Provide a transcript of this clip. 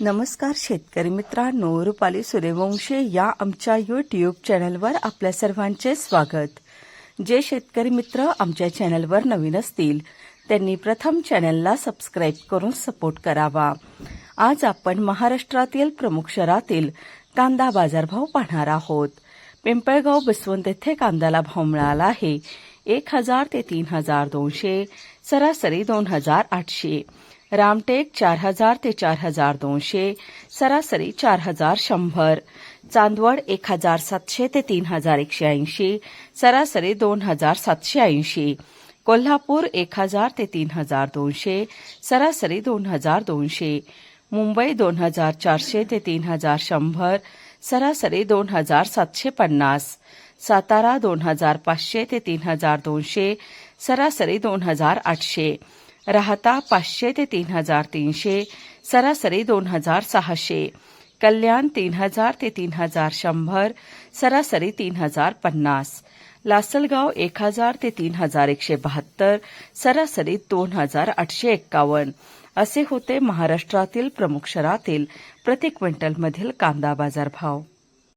नमस्कार शेतकरी मित्रांनो रुपाली सूर्यवंशी या आमच्या यूट्यूब चॅनलवर आपल्या सर्वांचे स्वागत. जे शेतकरी मित्र आमच्या चॅनलवर नवीन असतील त्यांनी प्रथम चॅनलला सबस्क्राईब करून सपोर्ट करावा. आज आपण महाराष्ट्रातील प्रमुख शहरातील कांदा बाजारभाव पाहणार आहोत. पिंपळगाव बसवंत येथे कांद्याला भाव मिळाला आहे. एक हजार ते तीन हजार दोनशे सरासरी दोन हजार आठशे. रामटेक चार हजार ते चार हजार दोनशे सरासरी चार हजार शंभर. चांदवड एक हजार सातशे ते तीन हजार एकशे ऐंशी सरासरी दोन हजार सातशे ऐंशी. कोल्हापूर एक हजार ते तीन हजार दोनशे सरासरी दोन हजार दोनशे. मुंबई दोन हजार चारशे ते तीन हजार शंभर सरासरी दोन हजार सातशे पन्नास. सातारा दोन हजार पाचशे ते तीन हजार दोनशे सरासरी दोन हजार आठशे राहता पाचशे ते तीन हजार तीनशे सरासरी दोन हजार सहाशे. कल्याण तीन हजार ते तीन हजार शंभर सरासरी तीन हजार पन्नास. लासलगाव एक हजार ते तीन हजार एकशे बहात्तर सरासरी दोन हजार आठशे एक्कावन्न. असे होते महाराष्ट्रातील प्रमुख शहरातील प्रति क्विंटलमधील कांदा बाजार भाव